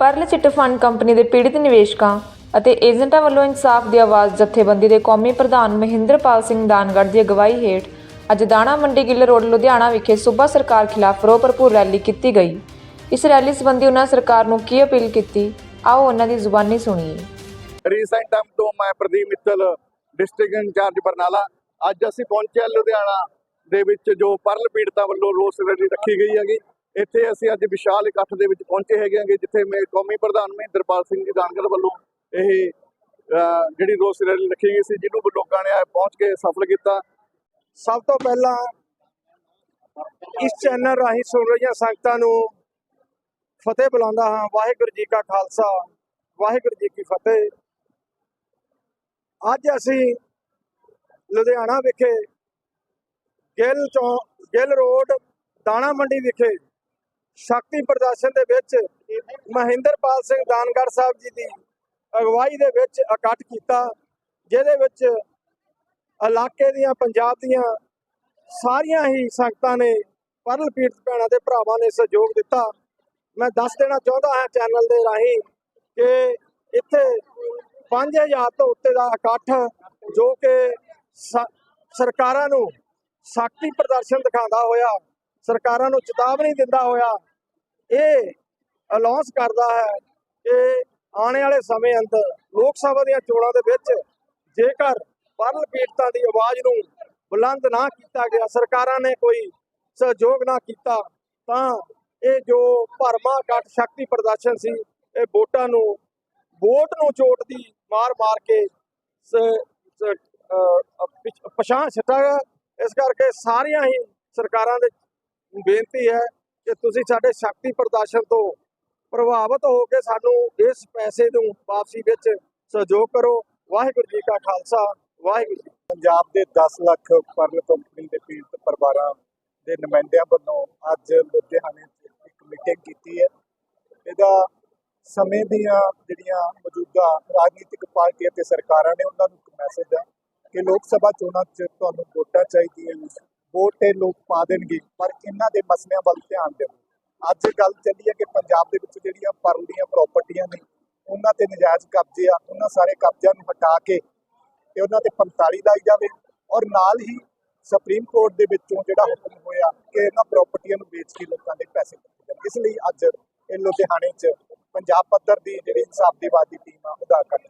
Pearl chit fund company ਦੇ ਪੀੜਿਤ ਨਿਵੇਸ਼ਕਾਂ ਅਤੇ ਏਜੰਟਾਂ ਵੱਲੋਂ ਇਨਸਾਫ ਦੀ ਆਵਾਜ਼ ਜਥੇਬੰਦੀ ਦੇ ਕੌਮੀ ਪ੍ਰਧਾਨ ਮਹਿੰਦਰਪਾਲ ਸਿੰਘ ਦਾਨਗੜ੍ਹ ਦੀ ਅਗਵਾਈ ਹੇਠ ਅੱਜ ਦਾਣਾ ਮੰਡੀ ਗਿੱਲ ਰੋਡ, ਲੁਧਿਆਣਾ ਵਿਖੇ ਸੂਬਾ ਸਰਕਾਰ ਖਿਲਾਫ ਰੋਹ ਭਰਪੂਰ ਰੈਲੀ ਕੀਤੀ ਗਈ। ਇਸ ਰੈਲੀ ਸੰਬੰਧੀ ਉਹਨਾਂ ਸਰਕਾਰ ਨੂੰ ਕੀ ਅਪੀਲ ਕੀਤੀ? ਆਓ ਉਹਨਾਂ ਦੀ ਜ਼ੁਬਾਨੀ ਸੁਣੀਏ। ਰੀਸੈਂਟ ਟਾਈਮ ਤੋਂ ਮੈਂ ਪ੍ਰਦੀਪ ਮਿੱਤਲ ਡਿਸਟ੍ਰਿਕਟ ਇੰਚਾਰਜ ਬਰਨਾਲਾ, ਅੱਜ ਅਸੀਂ ਪਹੁੰਚੇ ਲੁਧਿਆਣਾ ਦੇ ਵਿੱਚ ਜੋ ਪਰਲ ਪੀੜਤਾਂ ਵੱਲੋਂ ਰੋਸ ਰੈਲੀ ਰੱਖੀ ਗਈ ਹੈਗੀ। ਇੱਥੇ ਅਸੀਂ ਅੱਜ ਵਿਸ਼ਾਲ ਇਕੱਠ ਦੇ ਵਿੱਚ ਪਹੁੰਚੇ ਹੈਗੇ ਹਾਂਗੇ, ਜਿੱਥੇ ਮੇ ਕੌਮੀ ਪ੍ਰਧਾਨ ਮਹਿੰਦਰਪਾਲ ਸਿੰਘ ਜੀ ਦਾਨਗੜ ਵੱਲੋਂ ਇਹ ਜਿਹੜੀ ਰੋਸ ਰੈਲੀ ਰੱਖੀ ਗਈ ਸੀ, ਜਿਹਨੂੰ ਲੋਕਾਂ ਨੇ ਪਹੁੰਚ ਕੇ ਸਫਲ ਕੀਤਾ। ਸਭ ਤੋਂ ਪਹਿਲਾਂ ਇਸ ਚੈਨਲ ਰਾਹੀਂ ਸੁਣ ਰਹੀਆਂ ਸੰਗਤਾਂ ਨੂੰ ਫਤਿਹ ਬੁਲਾਉਂਦਾ ਹਾਂ। ਵਾਹਿਗੁਰੂ ਜੀ ਕਾ ਖਾਲਸਾ, ਵਾਹਿਗੁਰੂ ਜੀ ਕੀ ਫਤਿਹ। ਅੱਜ ਅਸੀਂ ਲੁਧਿਆਣਾ ਵਿਖੇ ਗਿੱਲ ਚੌਂ, ਗਿੱਲ ਰੋਡ, ਦਾਣਾ ਮੰਡੀ ਵਿਖੇ ਸ਼ਕਤੀ ਪ੍ਰਦਰਸ਼ਨ ਦੇ ਵਿੱਚ ਮਹਿੰਦਰਪਾਲ ਸਿੰਘ ਦਾਨਗੜ੍ਹ ਸਾਹਿਬ ਜੀ ਦੀ ਅਗਵਾਈ ਦੇ ਵਿੱਚ ਇਕੱਠ ਕੀਤਾ, ਜਿਹਦੇ ਵਿੱਚ ਇਲਾਕੇ ਦੀਆਂ, ਪੰਜਾਬ ਦੀਆਂ ਸਾਰੀਆਂ ਹੀ ਸੰਗਤਾਂ ਨੇ ਪਰਲ ਪੀੜਤ ਭੈਣਾਂ ਦੇ ਭਰਾਵਾਂ ਨੇ ਸਹਿਯੋਗ ਦਿੱਤਾ। ਮੈਂ ਦੱਸ ਦੇਣਾ ਚਾਹੁੰਦਾ ਹਾਂ ਚੈਨਲ ਦੇ ਰਾਹੀਂ ਕਿ ਇੱਥੇ 5000 ਤੋਂ ਉੱਤੇ ਦਾ ਇਕੱਠ ਜੋ ਕਿ ਸਰਕਾਰਾਂ ਨੂੰ ਸ਼ਕਤੀ ਪ੍ਰਦਰਸ਼ਨ ਦਿਖਾਉਂਦਾ ਹੋਇਆ, ਸਰਕਾਰਾਂ ਨੂੰ ਚੇਤਾਵਨੀ ਦਿੰਦਾ ਹੋਇਆ ਇਹ ਅਨਾਉਂਸ ਕਰਦਾ ਹੈ ਕਿ ਆਉਣ ਵਾਲੇ ਸਮੇਂ ਅੰਦਰ ਲੋਕ ਸਭਾ ਦੀਆਂ ਚੋਣਾਂ ਦੇ ਵਿੱਚ ਜੇਕਰ ਪਰਲ ਪੀੜਤਾਂ ਦੀ ਆਵਾਜ਼ ਨੂੰ ਬੁਲੰਦ ਨਾ ਕੀਤਾ ਗਿਆ, ਸਰਕਾਰਾਂ ਨੇ ਕੋਈ ਸਹਿਯੋਗ ਨਾ ਕੀਤਾ, ਤਾਂ ਇਹ ਜੋ ਭਰਮਾ ਇਕੱਠ ਸ਼ਕਤੀ ਪ੍ਰਦਰਸ਼ਨ ਸੀ, ਇਹ ਵੋਟਾਂ ਨੂੰ, ਵੋਟ ਨੂੰ ਚੋਟ ਦੀ ਮਾਰ ਮਾਰ ਕੇ ਸ- ਸ- ਅਹ ਪਛਾਣ ਛਟਾਗਾ ਇਸ ਕਰਕੇ ਸਾਰੀਆਂ ਹੀ ਸਰਕਾਰਾਂ ਦੇ ਬੇਨਤੀ ਹੈ ਕਿ ਤੁਸੀਂ ਸਾਡੇ ਸ਼ਕਤੀ ਪ੍ਰਦਰਸ਼ਨ ਤੋਂ ਪ੍ਰਭਾਵਿਤ ਹੋ ਕੇ ਸਾਨੂੰ ਇਸ ਪੈਸੇ ਨੂੰ ਵਾਪਸੀ ਵਿੱਚ ਸਹਿਯੋਗ ਕਰੋ। ਵਾਹਿਗੁਰੂ ਜੀ ਕਾ ਖਾਲਸਾ, ਵਾਹਿਗੁਰੂ ਜੀ ਪੰਜਾਬ ਦੇ 10 ਲੱਖ ਪਰਲ ਕੰਪਨੀ ਦੇ ਪੀੜਤ ਪਰਿਵਾਰਾਂ ਦੇ ਨੁਮਾਇੰਦਿਆਂ ਵੱਲੋਂ ਅੱਜ ਲੁਧਿਆਣੇ ਇੱਕ ਮੀਟਿੰਗ ਕੀਤੀ ਹੈ। ਇਹਦਾ ਸਮੇਂ ਦੀਆਂ ਜਿਹੜੀਆਂ ਮੌਜੂਦਾ ਰਾਜਨੀਤਿਕ ਪਾਰਟੀਆਂ ਤੇ ਸਰਕਾਰਾਂ ਨੇ, ਉਹਨਾਂ ਨੂੰ ਇੱਕ ਮੈਸੇਜ ਹੈ ਕਿ ਲੋਕ ਸਭਾ ਚੋਣਾਂ 'ਚ ਤੁਹਾਨੂੰ ਵੋਟਾਂ ਚਾਹੀਦੀਆਂ ਵੋਟ ਤੇ ਲੋਕ ਪਾ ਦੇਣਗੇ, ਪਰ ਇਹਨਾਂ ਦੇ ਮਸਲਿਆਂ ਵੱਲ ਧਿਆਨ ਦਿਓ। ਅੱਜ ਗੱਲ ਚੱਲੀ ਹੈ ਕਿ ਪੰਜਾਬ ਦੇ ਵਿੱਚ ਜਿਹੜੀਆਂ ਪਰਲ ਦੀਆਂ ਪ੍ਰਾਪਰਟੀਆਂ ਨੇ, ਉਹਨਾਂ ਤੇ ਨਜਾਇਜ਼ ਕਬਜ਼ੇ ਆ, ਉਹਨਾਂ ਸਾਰੇ ਕਬਜ਼ਿਆਂ ਨੂੰ ਹਟਾ ਕੇ ਤੇ ਉਹਨਾਂ ਤੇ 45 ਲਾਈ ਜਾਵੇ ਔਰ ਨਾਲ ਹੀ ਸੁਪਰੀਮ ਕੋਰਟ ਦੇ ਵਿੱਚੋਂ ਜਿਹੜਾ ਹੁਕਮ ਹੋਇਆ ਕਿ ਇਹਨਾਂ ਪ੍ਰਾਪਰਟੀਆਂ ਨੂੰ ਵੇਚ ਕੇ ਲੋਕਾਂ ਦੇ ਪੈਸੇ ਦਿੱਤੇ ਜਾਣ ਇਸ ਲਈ ਅੱਜ ਇਹ ਲੁਧਿਆਣੇ 'ਚ ਪੰਜਾਬ ਪੱਧਰ ਦੀ ਜਿਹੜੀ ਇਨਸਾਫ ਦੀ ਟੀਮ ਆ ਉਹਦਾ ਕਰ